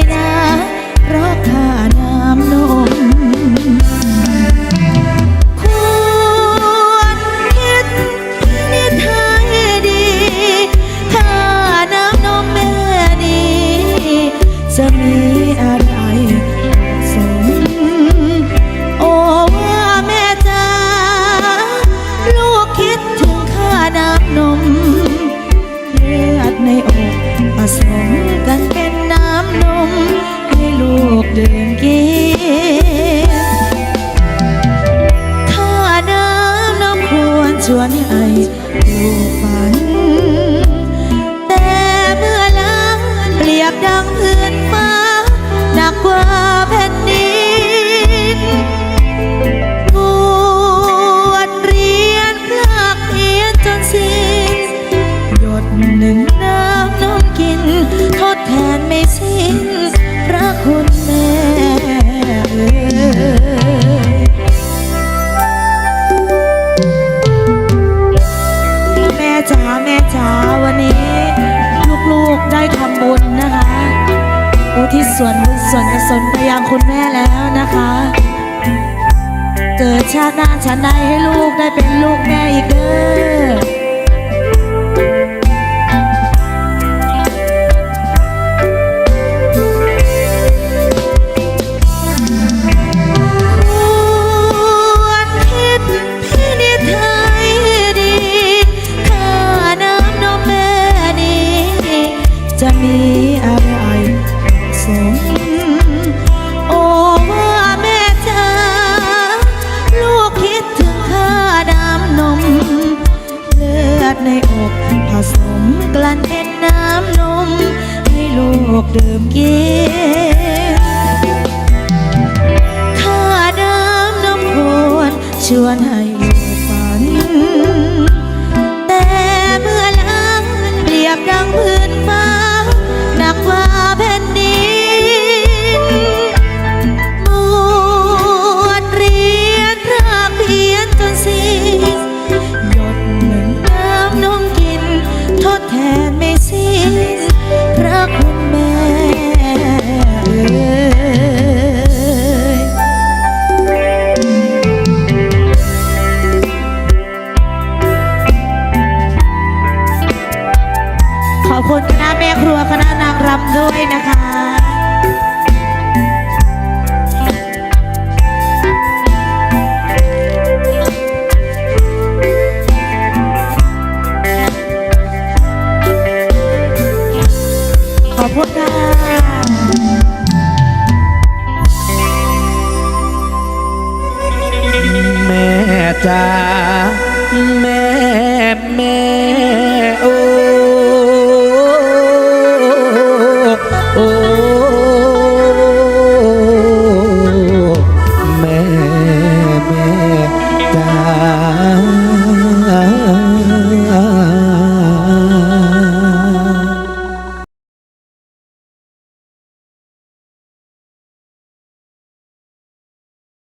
ยนเพราะค่าน้ำนมควรคิดนิดให้ดี ถ้าน้ำนมแม่ดีจะมีอะไรสมโอว่าแม่จ้าลูกคิดถึงค่าน้ำนมเลือดในอกผสม ลืมเกถ้าน้ำน้ำควรชวนให้อยู่ฝัน แต่เมื่อลางเปรียบดังพื้นฟ้าหนักกว่าแผ่นดินบวเรียนภาคเพียนจนสิ้นหยดหนึ่งน้ำน้กิน ทดแทนไม่สิ้น ทิศส่วนบุญส่วนกุศลไปยังคุณแม่แล้วนะคะ เกิดชาติหน้าฉันใดให้ลูกได้เป็นลูกแม่อีกเด้อควรคิดพินิจให้ดีค่น้ำนมแม่นี้จะมีอะไร สม โอ้ว่าแม่จ้าลูกคิดถึงข้าดำนม เลือดในอกผสมกลั่นเป็นน้ำนม ให้ลูกดื่มกิน อบคุณคณะแม่ครัวคณะนางรำด้วยนะคะขอบคุณค่ะแม่จ๋าแม่แม่